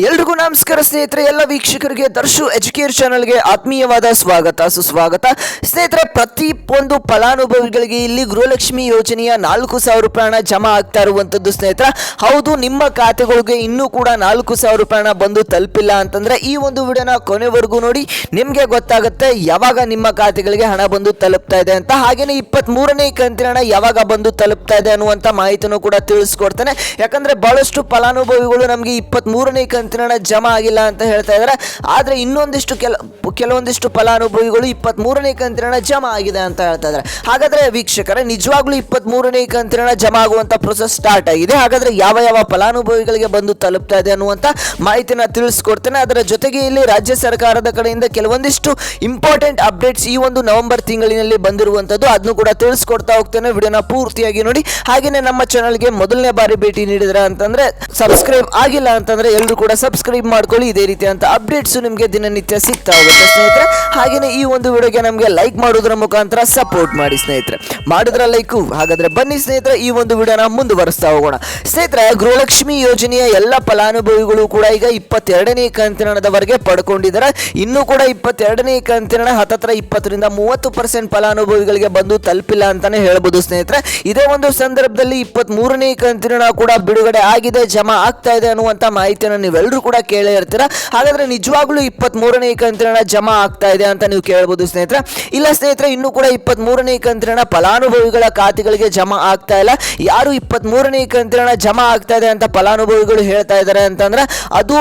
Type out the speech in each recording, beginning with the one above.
ಎಲ್ರಿಗೂ ನಮಸ್ಕಾರ ಸ್ನೇಹಿತರೆ, ಎಲ್ಲ ವೀಕ್ಷಕರಿಗೆ, ದರ್ಶು ಎಜುಕೇರ್ ಚಾನಲ್ಗೆ ಆತ್ಮೀಯವಾದ ಸ್ವಾಗತ. ಸುಸ್ವಾಗತ. ಸ್ನೇಹಿತರೆ, ಪ್ರತಿ ಒಂದು ಫಲಾನುಭವಿಗಳಿಗೆ ಇಲ್ಲಿ ಗೃಹಲಕ್ಷ್ಮಿ ಯೋಜನೆಯ ನಾಲ್ಕು ಸಾವಿರ ರೂಪಾಯಿ ಜಮಾ ಆಗ್ತಾ ಇರುವಂಥದ್ದು ಸ್ನೇಹಿತರ. ಹೌದು, ನಿಮ್ಮ ಖಾತೆಗಳಿಗೆ ಇನ್ನೂ ಕೂಡ ನಾಲ್ಕು ಸಾವಿರ ರೂಪಾಯಿ ಹಣ ಬಂದು ತಲುಪಿಲ್ಲ ಅಂತಂದ್ರೆ ಈ ಒಂದು ವಿಡಿಯೋನ ಕೊನೆವರೆಗೂ ನೋಡಿ, ನಿಮಗೆ ಗೊತ್ತಾಗುತ್ತೆ ಯಾವಾಗ ನಿಮ್ಮ ಖಾತೆಗಳಿಗೆ ಹಣ ಬಂದು ತಲುಪ್ತಾ ಇದೆ ಅಂತ. ಹಾಗೆಯೇ ಇಪ್ಪತ್ತ್ ಮೂರನೇ ಕಂತಿನ ಯಾವಾಗ ಬಂದು ತಲುಪ್ತಾ ಇದೆ ಅನ್ನುವಂಥ ಮಾಹಿತಿನೂ ಕೂಡ ತಿಳಿಸ್ಕೊಡ್ತೇನೆ. ಯಾಕಂದ್ರೆ ಬಹಳಷ್ಟು ಫಲಾನುಭವಿಗಳು ನಮಗೆ ಇಪ್ಪತ್ತ್ ಮೂರನೇ ಕಂತಿನ ಜಮಾ ಆಗಿಲ್ಲ ಅಂತ ಹೇಳ್ತಾ ಇದ್ದಾರೆ. ಆದರೆ ಇನ್ನೊಂದಿಷ್ಟು ಕೆಲ, ಕೆಲವೊಂದಿಷ್ಟು ಫಲಾನುಭವಿಗಳು ಇಪ್ಪತ್ತ್ ಮೂರನೇ ಕಂತಿನ ಜಮಾ ಆಗಿದೆ ಅಂತ ಹೇಳ್ತಾ ಇದ್ದಾರೆ. ಹಾಗಾದ್ರೆ ವೀಕ್ಷಕರೇ, ನಿಜವಾಗ್ಲೂ ಇಪ್ಪತ್ತ್ ಮೂರನೇ ಕಂತಿನ ಜಮಾ ಆಗುವಂಥ ಪ್ರೊಸೆಸ್ ಸ್ಟಾರ್ಟ್ ಆಗಿದೆ. ಹಾಗಾದ್ರೆ ಯಾವ ಯಾವ ಫಲಾನುಭವಿಗಳಿಗೆ ಬಂದು ತಲುಪ್ತಾ ಇದೆ ಅನ್ನುವಂಥ ಮಾಹಿತಿನ ತಿಳಿಸ್ಕೊಡ್ತೇನೆ. ಅದರ ಜೊತೆಗೆ ಇಲ್ಲಿ ರಾಜ್ಯ ಸರ್ಕಾರದ ಕಡೆಯಿಂದ ಕೆಲವೊಂದಿಷ್ಟು ಇಂಪಾರ್ಟೆಂಟ್ ಅಪ್ಡೇಟ್ಸ್ ಈ ಒಂದು ನವೆಂಬರ್ ತಿಂಗಳಿನಲ್ಲಿ ಬಂದಿರುವಂಥದ್ದು ಅದನ್ನು ಕೂಡ ತಿಳಿಸ್ಕೊಡ್ತಾ ಹೋಗ್ತೇನೆ. ವಿಡಿಯೋನ ಪೂರ್ತಿಯಾಗಿ ನೋಡಿ. ಹಾಗೆಯೇ ನಮ್ಮ ಚಾನಲ್ಗೆ ಮೊದಲನೇ ಬಾರಿ ಭೇಟಿ ನೀಡಿದ್ರೆ ಅಂತಂದ್ರೆ ಸಬ್ಸ್ಕ್ರೈಬ್ ಆಗಿಲ್ಲ ಅಂತಂದ್ರೆ ಎಲ್ಲರೂ ಕೂಡ ಸಬ್ಸ್ಕ್ರೈಬ್ ಮಾಡ್ಕೊಳ್ಳಿ. ಇದೇ ರೀತಿಯಂತ ಅಪ್ಡೇಟ್ಸ್ ನಿಮಗೆ ದಿನನಿತ್ಯ ಸಿಗ್ತಾ ಹೋಗುತ್ತೆ ಸ್ನೇಹಿತರೆ. ಹಾಗೆಯೇ ಈ ಒಂದು ವಿಡಿಯೋಗೆ ನಮಗೆ ಲೈಕ್ ಮಾಡೋದ್ರ ಮುಖಾಂತರ ಸಪೋರ್ಟ್ ಮಾಡಿ ಸ್ನೇಹಿತರೆ. ಮಾಡಿದ್ರ ಲೈಕು ಹಾಗಾದ್ರೆ ಬನ್ನಿ ಸ್ನೇಹಿತರೆ, ಈ ಒಂದು ವಿಡಿಯೋನ ಮುಂದುವರಿಸ್ತಾ ಹೋಗೋಣ. ಸ್ನೇಹಿತರೆ, ಗೃಹಲಕ್ಷ್ಮಿ ಯೋಜನೆಯ ಎಲ್ಲ ಫಲಾನುಭವಿಗಳು ಕೂಡ ಈಗ ಇಪ್ಪತ್ತೆರಡನೇ ಕಂತಿನದವರೆಗೆ ಪಡ್ಕೊಂಡಿದ್ದಾರೆ. ಇನ್ನೂ ಕೂಡ ಇಪ್ಪತ್ತೆರಡನೇ ಕಂತಿನ ಹತ್ತತ್ರ ಇಪ್ಪತ್ತರಿಂದ ಮೂವತ್ತು ಪರ್ಸೆಂಟ್ ಫಲಾನುಭವಿಗಳಿಗೆ ಬಂದು ತಲುಪಿಲ್ಲ ಅಂತಾನೆ ಹೇಳ್ಬೋದು ಸ್ನೇಹಿತರೆ. ಇದೇ ಒಂದು ಸಂದರ್ಭದಲ್ಲಿ ಇಪ್ಪತ್ತ್ ಮೂರನೇ ಕಂತಿನ ಕೂಡ ಬಿಡುಗಡೆ ಆಗಿದೆ, ಜಮಾ ಆಗ್ತಾ ಇದೆ ಅನ್ನುವಂಥ ಮಾಹಿತಿಯನ್ನು ನೀವೆಲ್ಲರೂ ಕೂಡ ಕೇಳೇ ಇರ್ತೀರ? ಹಾಗಾದ್ರೆ ನಿಜವಾಗ್ಲೂ ಇಪ್ಪತ್ತ್ ಮೂರನೇ ಕಂತಿನ ಜಮಾ ಆಗ್ತಾ ಇದೆ ಅಂತ ನೀವು ಕೇಳ್ಬೋದು ಸ್ನೇಹಿತರೆ. ಇಲ್ಲ ಸ್ನೇಹಿತರೆ, ಇನ್ನೂ ಕೂಡ ಇಪ್ಪತ್ತ್ ಮೂರನೇ ಕಂತಿನ ಫಲಾನುಭವಿಗಳ ಖಾತೆಗಳಿಗೆ ಜಮಾ ಆಗ್ತಾ ಇಲ್ಲ. ಯಾರು ಇಪ್ಪತ್ತ್ ಮೂರನೇ ಕಂತಿನ ಜಮಾ ಆಗ್ತಾ ಇದೆ ಅಂತ ಫಲಾನುಭವಿಗಳು ಹೇಳ್ತಾ ಇದ್ದಾರೆ ಅಂತಂದ್ರೆ, ಅದು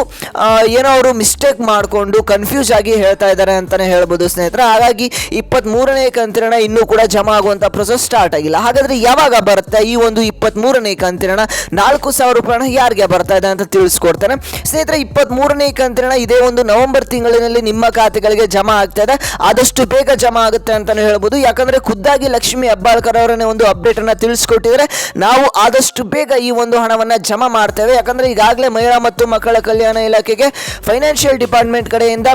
ಏನೋ ಅವರು ಮಿಸ್ಟೇಕ್ ಮಾಡಿಕೊಂಡು ಕನ್ಫ್ಯೂಸ್ ಆಗಿ ಹೇಳ್ತಾ ಇದ್ದಾರೆ ಅಂತಾನೆ ಹೇಳ್ಬೋದು ಸ್ನೇಹಿತರೆ. ಹಾಗಾಗಿ ಇಪ್ಪತ್ತ್ ಮೂರನೇ ಕಂತಿನ ಇನ್ನೂ ಕೂಡ ಜಮಾ ಆಗುವಂಥ ಪ್ರೊಸೆಸ್ ಸ್ಟಾರ್ಟ್ ಆಗಿಲ್ಲ. ಹಾಗಾದ್ರೆ ಯಾವಾಗ ಬರುತ್ತೆ ಈ ಒಂದು ಇಪ್ಪತ್ತ್ ಮೂರನೇ ಕಂತಿನ ನಾಲ್ಕು ಸಾವಿರ ರೂಪಾಯಿ ಹಣ ಯಾರಿಗೆ ಬರ್ತಾ ಇದೆ ಅಂತ ತಿಳಿಸ್ಕೊಡ್ತೇನೆ. ಸ್ನೇಹಿತರೆ ಇಪ್ಪತ್ತ್ ಮೂರನೇ ಕಂತಿನ ಇದೇ ಒಂದು ನವೆಂಬರ್ ತಿಂಗಳಿನಲ್ಲಿ ನಿಮ್ಮ ಖಾತೆಗಳಿಗೆ ಜಮಾ ಆಗ್ತಾ ಇದೆ ಆದಷ್ಟು ಬೇಗ ಜಮಾ ಆಗುತ್ತೆ ಅಂತಾನೆ ಹೇಳ್ಬೋದು. ಯಾಕಂದ್ರೆ ಖುದ್ದಾಗಿ ಲಕ್ಷ್ಮಿ ಹೆಬ್ಬಾಳ್ಕರ್ ಅವರನ್ನೇ ಒಂದು ಅಪ್ಡೇಟ್ ಅನ್ನ ತಿಳಿಸ್ಕೊಟ್ಟಿದ್ರೆ ನಾವು ಆದಷ್ಟು ಬೇಗ ಈ ಒಂದು ಹಣವನ್ನ ಜಮಾ ಮಾಡ್ತೇವೆ. ಯಾಕಂದ್ರೆ ಈಗಾಗಲೇ ಮಹಿಳಾ ಮತ್ತು ಮಕ್ಕಳ ಕಲ್ಯಾಣ ಇಲಾಖೆಗೆ ಫೈನಾನ್ಷಿಯಲ್ ಡಿಪಾರ್ಟ್ಮೆಂಟ್ ಕಡೆಯಿಂದ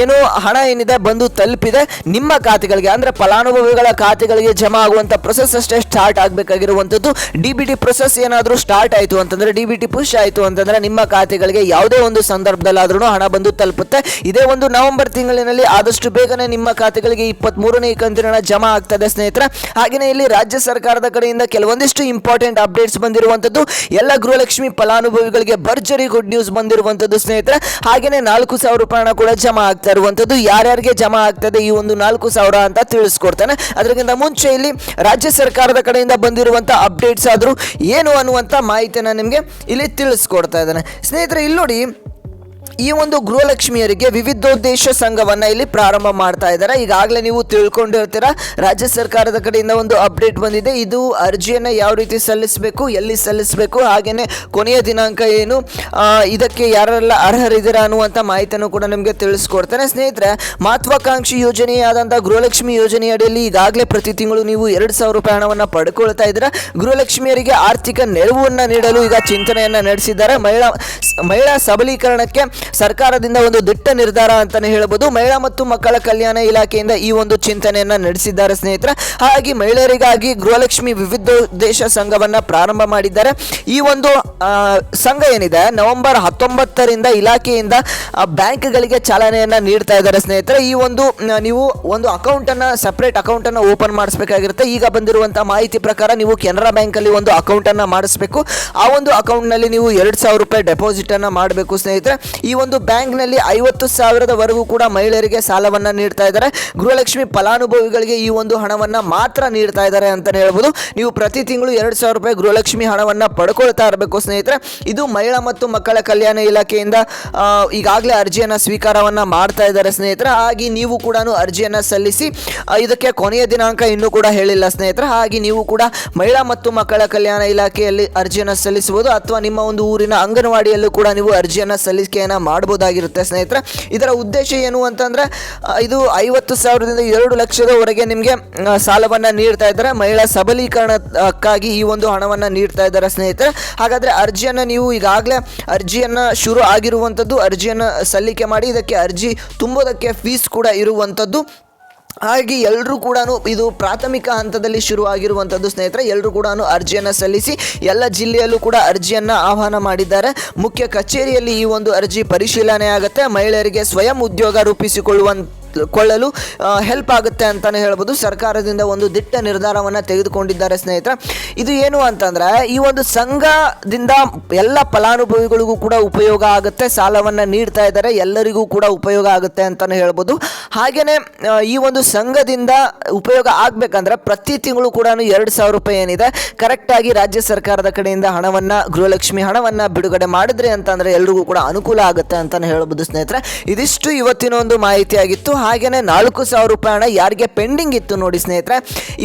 ಏನು ಹಣ ಏನಿದೆ ಬಂದು ತಲುಪಿದೆ. ನಿಮ್ಮ ಖಾತೆಗಳಿಗೆ, ಅಂದ್ರೆ ಫಲಾನುಭವಿಗಳ ಖಾತೆಗಳಿಗೆ ಜಮಾ ಆಗುವಂತ ಪ್ರೊಸೆಸ್ ಅಷ್ಟೇ ಸ್ಟಾರ್ಟ್ ಆಗಬೇಕಾಗಿರುವಂಥದ್ದು ಡಿ ಬಿ ಟಿ ಪ್ರೊಸೆಸ್ ಏನಾದರೂ ಸ್ಟಾರ್ಟ್ ಆಯಿತು ಅಂತಂದ್ರೆ ಡಿ ಬಿ ಟಿ ಪುಷ್ ಆಯಿತು ಅಂತಂದ್ರೆ ನಿಮ್ಮ ಖಾತೆಗಳಿಗೆ ಯಾವುದೇ ಒಂದು ಸಂದರ್ಭದಲ್ಲಾದ್ರೂ ಹಣ ಬಂದು ತಲುಪುತ್ತೆ. ಇದೇ ಒಂದು ನವೆಂಬರ್ ತಿಂಗಳಿನಲ್ಲಿ ಆದಷ್ಟು ಬೇಗನೆ ನಿಮ್ಮ ಖಾತೆಗಳಿಗೆ ಇಪ್ಪತ್ತ್ ಮೂರನೇ ಕಂತಿನ ಜಮಾ ಆಗ್ತದೆ ಸ್ನೇಹಿತರ. ಹಾಗೆಯೇ ಇಲ್ಲಿ ರಾಜ್ಯ ಸರ್ಕಾರದ ಕಡೆಯಿಂದ ಕೆಲವೊಂದಿಷ್ಟು ಇಂಪಾರ್ಟೆಂಟ್ ಅಪ್ಡೇಟ್ಸ್ ಬಂದಿರುವಂಥದ್ದು. ಎಲ್ಲ ಗೃಹಲಕ್ಷ್ಮಿ ಫಲಾನುಭವಿಗಳಿಗೆ ಭರ್ಜರಿ ಗುಡ್ ನ್ಯೂಸ್ ಬಂದಿರುವಂಥದ್ದು ಸ್ನೇಹಿತರ. ಹಾಗೆಯೇ ನಾಲ್ಕು ಸಾವಿರ ರೂಪಾಯಿ ಹಣ ಕೂಡ ಜಮಾ ಆಗ್ತಾ ಇರುವಂಥದ್ದು. ಯಾರ್ಯಾರಿಗೆ ಜಮಾ ಆಗ್ತದೆ ಈ ಒಂದು ನಾಲ್ಕು ಸಾವಿರ ಅಂತ ತಿಳಿಸ್ಕೊಡ್ತಾನೆ. ಅದಕ್ಕಿಂತ ಮುಂಚೆ ಇಲ್ಲಿ ರಾಜ್ಯ ಸರ್ಕಾರದ ಕಡೆಯಿಂದ ಬಂದಿರುವಂಥ ಅಪ್ಡೇಟ್ಸ್ ಆದರೂ ಏನು ಅನ್ನುವಂಥ ಮಾಹಿತಿಯನ್ನು ನಿಮಗೆ ಇಲ್ಲಿ ತಿಳಿಸ್ಕೊಡ್ತಾ ಇದ್ದಾನೆ. ಸ್ನೇಹಿತರೆ, ಇಲ್ಲಿ ನೋಡಿ ಈ ಒಂದು ಗೃಹಲಕ್ಷ್ಮಿಯರಿಗೆ ವಿವಿಧೋದ್ದೇಶ ಸಂಘವನ್ನು ಇಲ್ಲಿ ಪ್ರಾರಂಭ ಮಾಡ್ತಾ ಇದ್ದಾರೆ. ಈಗಾಗಲೇ ನೀವು ತಿಳ್ಕೊಂಡಿರ್ತೀರ ರಾಜ್ಯ ಸರ್ಕಾರದ ಕಡೆಯಿಂದ ಒಂದು ಅಪ್ಡೇಟ್ ಬಂದಿದೆ. ಇದು ಅರ್ಜಿಯನ್ನು ಯಾವ ರೀತಿ ಸಲ್ಲಿಸಬೇಕು, ಎಲ್ಲಿ ಸಲ್ಲಿಸಬೇಕು ಹಾಗೆಯೇ ಕೊನೆಯ ದಿನಾಂಕ ಏನು ಇದಕ್ಕೆ ಯಾರೆಲ್ಲ ಅರ್ಹರಿದ್ದೀರಾ ಅನ್ನುವಂಥ ಮಾಹಿತಿಯನ್ನು ಕೂಡ ನಿಮಗೆ ತಿಳಿಸ್ಕೊಡ್ತೇನೆ. ಸ್ನೇಹಿತರೆ, ಮಹತ್ವಾಕಾಂಕ್ಷಿ ಯೋಜನೆಯಾದಂಥ ಗೃಹಲಕ್ಷ್ಮಿ ಯೋಜನೆಯ ಅಡಿಯಲ್ಲಿ ಈಗಾಗಲೇ ಪ್ರತಿ ತಿಂಗಳು ನೀವು ಎರಡು ಸಾವಿರ ರೂಪಾಯಿ ಹಣವನ್ನು ಪಡ್ಕೊಳ್ತಾ ಇದ್ದೀರಾ. ಗೃಹಲಕ್ಷ್ಮಿಯರಿಗೆ ಆರ್ಥಿಕ ನೆರವನ್ನು ನೀಡಲು ಈಗ ಚಿಂತನೆಯನ್ನು ನಡೆಸಿದ್ದಾರೆ. ಮಹಿಳಾ ಮಹಿಳಾ ಸಬಲೀಕರಣಕ್ಕೆ ಸರ್ಕಾರದಿಂದ ಒಂದು ದಿಟ್ಟ ನಿರ್ಧಾರ ಅಂತಾನೆ ಹೇಳ್ಬೋದು. ಮಹಿಳಾ ಮತ್ತು ಮಕ್ಕಳ ಕಲ್ಯಾಣ ಇಲಾಖೆಯಿಂದ ಈ ಒಂದು ಚಿಂತನೆಯನ್ನ ನಡೆಸಿದ್ದಾರೆ ಸ್ನೇಹಿತರೆ. ಹಾಗಾಗಿ ಮಹಿಳೆಯರಿಗಾಗಿ ಗೃಹಲಕ್ಷ್ಮಿ ದೇಶ ಸಂಘವನ್ನ ಪ್ರಾರಂಭ ಮಾಡಿದ್ದಾರೆ. ಈ ಒಂದು ಸಂಘ ಏನಿದೆ, ನವೆಂಬರ್ ಹತ್ತೊಂಬತ್ತರಿಂದ ಇಲಾಖೆಯಿಂದ ಬ್ಯಾಂಕ್ಗಳಿಗೆ ಚಾಲನೆಯನ್ನು ನೀಡ್ತಾ ಇದ್ದಾರೆ ಸ್ನೇಹಿತರೆ. ಈ ಒಂದು ನೀವು ಒಂದು ಅಕೌಂಟನ್ನು ಸಪ್ರೇಟ್ ಅಕೌಂಟನ್ನು ಓಪನ್ ಮಾಡಿಸ್ಬೇಕಾಗಿರುತ್ತೆ. ಈಗ ಬಂದಿರುವಂಥ ಮಾಹಿತಿ ಪ್ರಕಾರ ನೀವು ಕೆನರಾ ಬ್ಯಾಂಕಲ್ಲಿ ಒಂದು ಅಕೌಂಟನ್ನು ಮಾಡಿಸ್ಬೇಕು. ಆ ಒಂದು ಅಕೌಂಟ್ನಲ್ಲಿ ನೀವು ಎರಡು ಸಾವಿರ ರೂಪಾಯಿ ಡೆಪಾಸಿಟನ್ನು ಮಾಡಬೇಕು ಸ್ನೇಹಿತರೆ. ಈ ಒಂದು ಬ್ಯಾಂಕ್ನಲ್ಲಿ ಐವತ್ತು ಸಾವಿರದವರೆಗೂ ಕೂಡ ಮಹಿಳೆಯರಿಗೆ ಸಾಲವನ್ನು ನೀಡ್ತಾ ಇದ್ದಾರೆ. ಗೃಹಲಕ್ಷ್ಮಿ ಫಲಾನುಭವಿಗಳಿಗೆ ಈ ಒಂದು ಹಣವನ್ನು ಮಾತ್ರ ನೀಡ್ತಾ ಇದ್ದಾರೆ ಅಂತಲೇ ಹೇಳ್ಬೋದು. ನೀವು ಪ್ರತಿ ತಿಂಗಳು ಎರಡು ಸಾವಿರ ರೂಪಾಯಿ ಗೃಹಲಕ್ಷ್ಮಿ ಹಣವನ್ನು ಪಡ್ಕೊಳ್ತಾ ಇರಬೇಕು ಸ್ನೇಹಿತರೆ, ಇದು ಮಹಿಳಾ ಮತ್ತು ಮಕ್ಕಳ ಕಲ್ಯಾಣ ಇಲಾಖೆಯಿಂದ ಈಗಾಗಲೇ ಅರ್ಜಿಯನ್ನು ಸ್ವೀಕಾರವನ್ನು ಮಾಡ್ತಾ ಇದ್ದಾರೆ ಸ್ನೇಹಿತರೆ. ಹಾಗೆ ನೀವು ಕೂಡ ಅರ್ಜಿಯನ್ನು ಸಲ್ಲಿಸಿ ಇದಕ್ಕೆ ಕೊನೆಯ ದಿನಾಂಕ ಇನ್ನೂ ಕೂಡ ಹೇಳಿಲ್ಲ ಸ್ನೇಹಿತರೆ. ಹಾಗೆ ನೀವು ಕೂಡ ಮಹಿಳಾ ಮತ್ತು ಮಕ್ಕಳ ಕಲ್ಯಾಣ ಇಲಾಖೆಯಲ್ಲಿ ಅರ್ಜಿಯನ್ನು ಸಲ್ಲಿಸಬಹುದು, ಅಥವಾ ನಿಮ್ಮ ಒಂದು ಊರಿನ ಅಂಗನವಾಡಿಯಲ್ಲೂ ಕೂಡ ನೀವು ಅರ್ಜಿಯನ್ನು ಸಲ್ಲಿಕೆಯನ್ನು ಮಾಡಬಹುದಾಗಿರುತ್ತೆ ಸ್ನೇಹಿತರೆ. ಇದರ ಉದ್ದೇಶ ಏನು ಅಂತಂದ್ರೆ ಇದು ಐವತ್ತು ಸಾವಿರದಿಂದ ಎರಡು ಲಕ್ಷದವರೆಗೆ ನಿಮಗೆ ಸಾಲವನ್ನು ನೀಡ್ತಾ ಇದ್ದಾರೆ. ಮಹಿಳಾ ಸಬಲೀಕರಣಕ್ಕಾಗಿ ಈ ಒಂದು ಹಣವನ್ನು ನೀಡ್ತಾ ಇದ್ದಾರೆ ಸ್ನೇಹಿತರೆ. ಹಾಗಾದರೆ ಅರ್ಜಿಯನ್ನು ನೀವು ಈಗಾಗಲೇ ಅರ್ಜಿಯನ್ನು ಶುರು ಆಗಿರುವಂಥದ್ದು ಅರ್ಜಿಯನ್ನು ಸಲ್ಲಿಕೆ ಮಾಡಿ, ಇದಕ್ಕೆ ಅರ್ಜಿ ತುಂಬೋದಕ್ಕೆ ಫೀಸ್ ಕೂಡ ಇರುವಂಥದ್ದು ಹಾಗೆ ಎಲ್ಲರೂ ಕೂಡ ಇದು ಪ್ರಾಥಮಿಕ ಹಂತದಲ್ಲಿ ಶುರುವಾಗಿರುವಂಥದ್ದು ಸ್ನೇಹಿತರೆ ಎಲ್ಲರೂ ಕೂಡ ಅರ್ಜಿಯನ್ನು ಸಲ್ಲಿಸಿ, ಎಲ್ಲ ಜಿಲ್ಲೆಯಲ್ಲೂ ಕೂಡ ಅರ್ಜಿಯನ್ನು ಆಹ್ವಾನ ಮಾಡಿದ್ದಾರೆ. ಮುಖ್ಯ ಕಚೇರಿಯಲ್ಲಿ ಈ ಒಂದು ಅರ್ಜಿ ಪರಿಶೀಲನೆ ಆಗುತ್ತೆ ಮಹಿಳೆಯರಿಗೆ ಸ್ವಯಂ ಉದ್ಯೋಗ ರೂಪಿಸಿಕೊಳ್ಳುವಂತ ಕೊಳ್ಳಲು ಹೆಲ್ಪ್ ಆಗುತ್ತೆ ಅಂತಲೇ ಹೇಳ್ಬೋದು. ಸರ್ಕಾರದಿಂದ ಒಂದು ದಿಟ್ಟ ನಿರ್ಧಾರವನ್ನು ತೆಗೆದುಕೊಂಡಿದ್ದಾರೆ ಸ್ನೇಹಿತರೆ. ಇದು ಏನು ಅಂತಂದರೆ, ಈ ಒಂದು ಸಂಘದಿಂದ ಎಲ್ಲ ಫಲಾನುಭವಿಗಳಿಗೂ ಕೂಡ ಉಪಯೋಗ ಆಗುತ್ತೆ, ಸಾಲವನ್ನು ನೀಡ್ತಾ ಇದ್ದಾರೆ, ಎಲ್ಲರಿಗೂ ಕೂಡ ಉಪಯೋಗ ಆಗುತ್ತೆ ಅಂತಲೇ ಹೇಳ್ಬೋದು. ಹಾಗೆಯೇ ಈ ಒಂದು ಸಂಘದಿಂದ ಉಪಯೋಗ ಆಗಬೇಕಂದ್ರೆ ಪ್ರತಿ ತಿಂಗಳು ಕೂಡ ಎರಡು ಸಾವಿರ ರೂಪಾಯಿ ಏನಿದೆ. ಕರೆಕ್ಟಾಗಿ ರಾಜ್ಯ ಸರ್ಕಾರದ ಕಡೆಯಿಂದ ಹಣವನ್ನು, ಗೃಹಲಕ್ಷ್ಮಿ ಹಣವನ್ನು ಬಿಡುಗಡೆ ಮಾಡಿದ್ರೆ ಅಂತಂದರೆ ಎಲ್ರಿಗೂ ಕೂಡ ಅನುಕೂಲ ಆಗುತ್ತೆ ಅಂತಲೇ ಹೇಳ್ಬೋದು ಸ್ನೇಹಿತರೆ. ಇದಿಷ್ಟು ಇವತ್ತಿನ ಒಂದು ಮಾಹಿತಿಯಾಗಿತ್ತು. ಹಾಗೆಯೇ ನಾಲ್ಕು ಸಾವಿರ ರೂಪಾಯಿ ಹಣ ಯಾರಿಗೆ ಪೆಂಡಿಂಗ್ ಇತ್ತು ನೋಡಿ ಸ್ನೇಹಿತರೆ,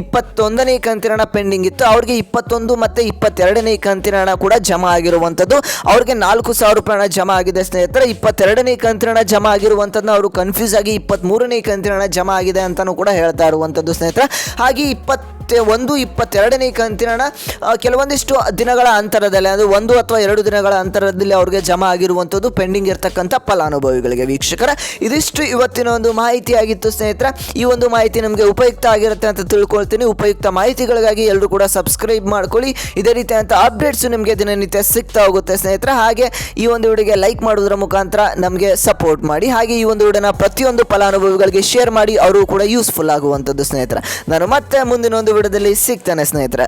ಇಪ್ಪತ್ತೊಂದನೇ ಕಂತಿನ ಹಣ ಪೆಂಡಿಂಗ್ ಇತ್ತು. ಅವ್ರಿಗೆ ಇಪ್ಪತ್ತೊಂದು ಮತ್ತು ಇಪ್ಪತ್ತೆರಡನೇ ಕಂತಿನ ಹಣ ಕೂಡ ಜಮಾ ಆಗಿರುವಂಥದ್ದು. ಅವ್ರಿಗೆ ನಾಲ್ಕು ಸಾವಿರ ರೂಪಾಯಿ ಹಣ ಜಮಾ ಆಗಿದೆ ಸ್ನೇಹಿತರೆ, ಇಪ್ಪತ್ತೆರಡನೇ ಕಂತಿನ ಹಣ ಜಮಾ ಆಗಿರುವಂಥದ್ದನ್ನ ಅವರು ಕನ್ಫ್ಯೂಸ್ ಆಗಿ ಇಪ್ಪತ್ತ್ಮೂರನೇ ಕಂತಿನ ಹಣ ಜಮಾ ಆಗಿದೆ ಅಂತಲೂ ಕೂಡ ಹೇಳ್ತಾ ಇರುವಂಥದ್ದು ಸ್ನೇಹಿತರೆ. ಹಾಗೆ ಇಪ್ಪತ್ತು ಒಂದು ಇಪ್ಪತ್ತೆರಡನೇ ಕಂತಿನ ಕೆಲವೊಂದಿಷ್ಟು ದಿನಗಳ ಅಂತರದಲ್ಲಿ, ಅಂದರೆ ಒಂದು ಅಥವಾ ಎರಡು ದಿನಗಳ ಅಂತರದಲ್ಲಿ ಅವ್ರಿಗೆ ಜಮಾ ಆಗಿರುವಂಥದ್ದು ಪೆಂಡಿಂಗ್ ಇರತಕ್ಕಂಥ ಫಲಾನುಭವಿಗಳಿಗೆ. ವೀಕ್ಷಕರ, ಇದಿಷ್ಟು ಇವತ್ತಿನ ಒಂದು ಮಾಹಿತಿಯಾಗಿತ್ತು ಸ್ನೇಹಿತರ. ಈ ಒಂದು ಮಾಹಿತಿ ನಮಗೆ ಉಪಯುಕ್ತ ಆಗಿರುತ್ತೆ ಅಂತ ತಿಳ್ಕೊಳ್ತೀನಿ. ಉಪಯುಕ್ತ ಮಾಹಿತಿಗಳಿಗಾಗಿ ಎಲ್ಲರೂ ಕೂಡ ಸಬ್ಸ್ಕ್ರೈಬ್ ಮಾಡ್ಕೊಳ್ಳಿ. ಇದೇ ರೀತಿಯಾದಂಥ ಅಪ್ಡೇಟ್ಸ್ ನಿಮಗೆ ದಿನನಿತ್ಯ ಸಿಗ್ತಾ ಹೋಗುತ್ತೆ ಸ್ನೇಹಿತರ. ಹಾಗೆ ಈ ಒಂದು ವಿಡಿಯೋಗೆ ಲೈಕ್ ಮಾಡೋದ್ರ ಮುಖಾಂತರ ನಮಗೆ ಸಪೋರ್ಟ್ ಮಾಡಿ. ಹಾಗೆ ಈ ಒಂದು ವಿಡಿಯೋನ ಪ್ರತಿಯೊಂದು ಫಲಾನುಭವಿಗಳಿಗೆ ಶೇರ್ ಮಾಡಿ. ಅವರು ಕೂಡ ಯೂಸ್ಫುಲ್ ಆಗುವಂಥದ್ದು ಸ್ನೇಹಿತರ. ನಾನು ಮತ್ತೆ ಮುಂದಿನ ಒಂದು ವಿಡಿಯೋದಲ್ಲಿ ಸಿಗ್ತೇನೆ ಸ್ನೇಹಿತರೆ.